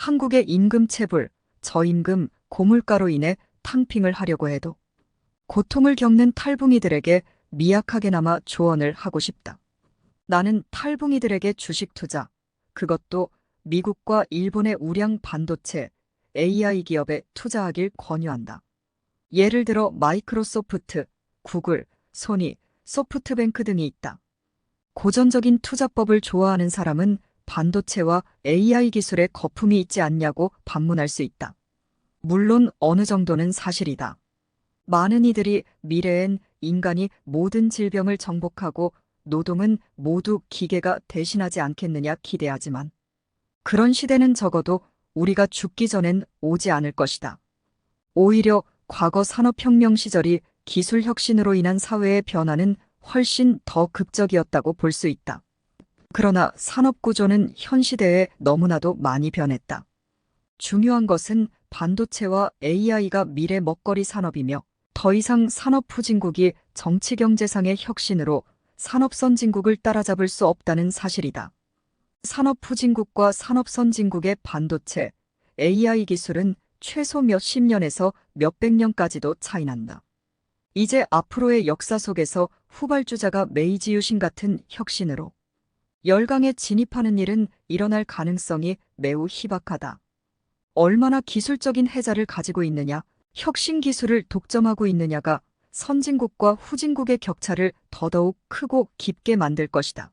한국의 임금 체불, 저임금, 고물가로 인해 탕핑을 하려고 해도 고통을 겪는 탈북이들에게 미약하게나마 조언을 하고 싶다. 나는 탈북이들에게 주식 투자, 그것도 미국과 일본의 우량 반도체, AI 기업에 투자하길 권유한다. 예를 들어 마이크로소프트, 구글, 소니, 소프트뱅크 등이 있다. 고전적인 투자법을 좋아하는 사람은 반도체와 AI 기술에 거품이 있지 않냐고 반문할 수 있다. 물론 어느 정도는 사실이다. 많은 이들이 미래엔 인간이 모든 질병을 정복하고 노동은 모두 기계가 대신하지 않겠느냐 기대하지만 그런 시대는 적어도 우리가 죽기 전엔 오지 않을 것이다. 오히려 과거 산업혁명 시절이 기술 혁신으로 인한 사회의 변화는 훨씬 더 극적이었다고 볼 수 있다. 그러나 산업 구조는 현 시대에 너무나도 많이 변했다. 중요한 것은 반도체와 AI가 미래 먹거리 산업이며 더 이상 산업 후진국이 정치 경제상의 혁신으로 산업 선진국을 따라잡을 수 없다는 사실이다. 산업 후진국과 산업 선진국의 반도체, AI 기술은 최소 몇십 년에서 몇백 년까지도 차이난다. 이제 앞으로의 역사 속에서 후발주자가 메이지 유신 같은 혁신으로 열강에 진입하는 일은 일어날 가능성이 매우 희박하다. 얼마나 기술적인 해자를 가지고 있느냐, 혁신 기술을 독점하고 있느냐가 선진국과 후진국의 격차를 더더욱 크고 깊게 만들 것이다.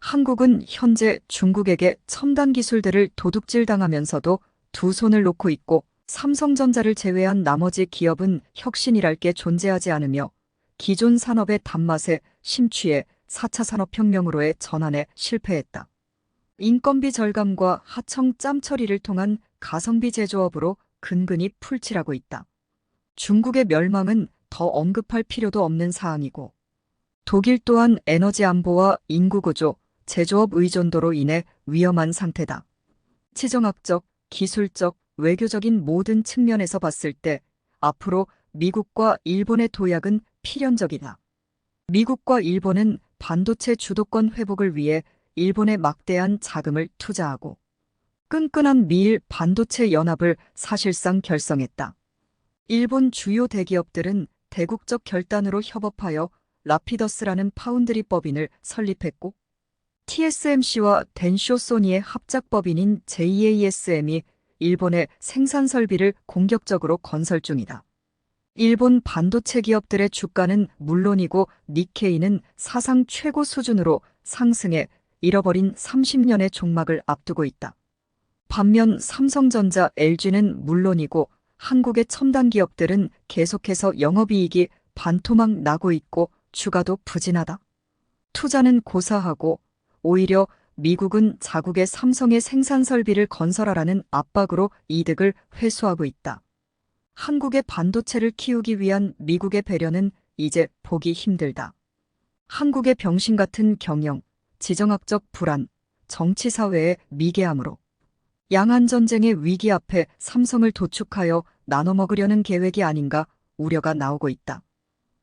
한국은 현재 중국에게 첨단 기술들을 도둑질 당하면서도 두 손을 놓고 있고 삼성전자를 제외한 나머지 기업은 혁신이랄 게 존재하지 않으며 기존 산업의 단맛에 심취해 4차 산업혁명으로의 전환에 실패했다. 인건비 절감과 하청 짬 처리를 통한 가성비 제조업으로 근근히 풀칠하고 있다. 중국의 멸망은 더 언급할 필요도 없는 사항이고 독일 또한 에너지 안보와 인구 구조, 제조업 의존도로 인해 위험한 상태다. 치정학적, 기술적, 외교적인 모든 측면에서 봤을 때 앞으로 미국과 일본의 도약은 필연적이다. 미국과 일본은 반도체 주도권 회복을 위해 일본에 막대한 자금을 투자하고 끈끈한 미일 반도체 연합을 사실상 결성했다. 일본 주요 대기업들은 대국적 결단으로 협업하여 라피더스라는 파운드리 법인을 설립했고 TSMC와 덴쇼 소니의 합작 법인인 JASM이 일본의 생산 설비를 공격적으로 건설 중이다. 일본 반도체 기업들의 주가는 물론이고 니케이는 사상 최고 수준으로 상승해 잃어버린 30년의 종막을 앞두고 있다. 반면 삼성전자, LG는 물론이고 한국의 첨단 기업들은 계속해서 영업이익이 반토막 나고 있고 주가도 부진하다. 투자는 고사하고 오히려 미국은 자국의 삼성의 생산 설비를 건설하라는 압박으로 이득을 회수하고 있다. 한국의 반도체를 키우기 위한 미국의 배려는 이제 보기 힘들다. 한국의 병신 같은 경영, 지정학적 불안, 정치 사회의 미개함으로 양안 전쟁의 위기 앞에 삼성을 도축하여 나눠 먹으려는 계획이 아닌가 우려가 나오고 있다.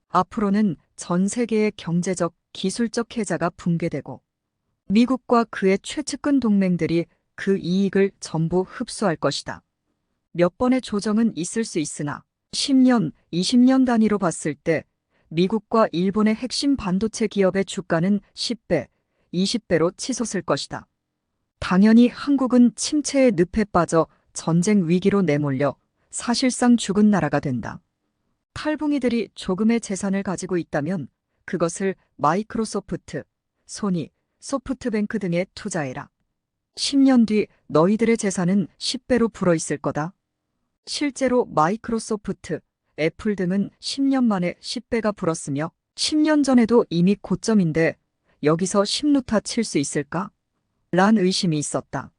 앞으로는 전 세계의 경제적, 기술적 해자가 붕괴되고 미국과 그의 최측근 동맹들이 그 이익을 전부 흡수할 것이다. 몇 번의 조정은 있을 수 있으나 10년, 20년 단위로 봤을 때 미국과 일본의 핵심 반도체 기업의 주가는 10배, 20배로 치솟을 것이다. 당연히 한국은 침체의 늪에 빠져 전쟁 위기로 내몰려 사실상 죽은 나라가 된다. 탈북이들이 조금의 재산을 가지고 있다면 그것을 마이크로소프트, 소니, 소프트뱅크 등에 투자해라. 10년 뒤 너희들의 재산은 10배로 불어 있을 거다. 실제로 마이크로소프트, 애플 등은 10년 만에 10배가 불었으며 10년 전에도 이미 고점인데 여기서 10루타 칠 수 있을까? 란 의심이 있었다.